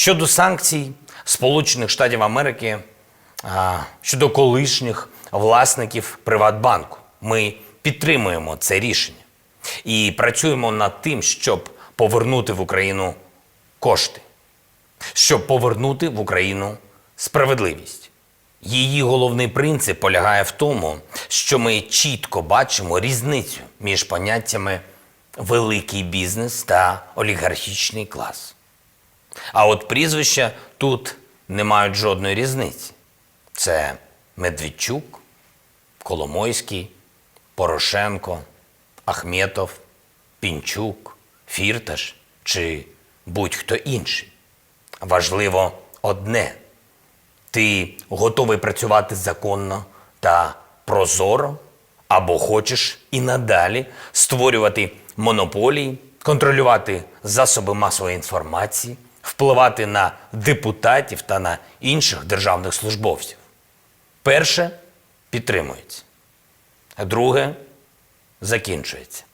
Щодо санкцій Сполучених Штатів Америки щодо колишніх власників Приватбанку, ми підтримуємо це рішення і працюємо над тим, щоб повернути в Україну кошти, щоб повернути в Україну справедливість. Її головний принцип полягає в тому, що ми чітко бачимо різницю між поняттями великий бізнес та олігархічний клас. А от прізвища тут не мають жодної різниці. Це Медведчук, Коломойський, Порошенко, Ахметов, Пінчук, Фірташ чи будь-хто інший. Важливо одне: ти готовий працювати законно та прозоро, або хочеш і надалі створювати монополії, контролювати засоби масової інформації, впливати на депутатів та на інших державних службовців. Перше підтримується, друге закінчується.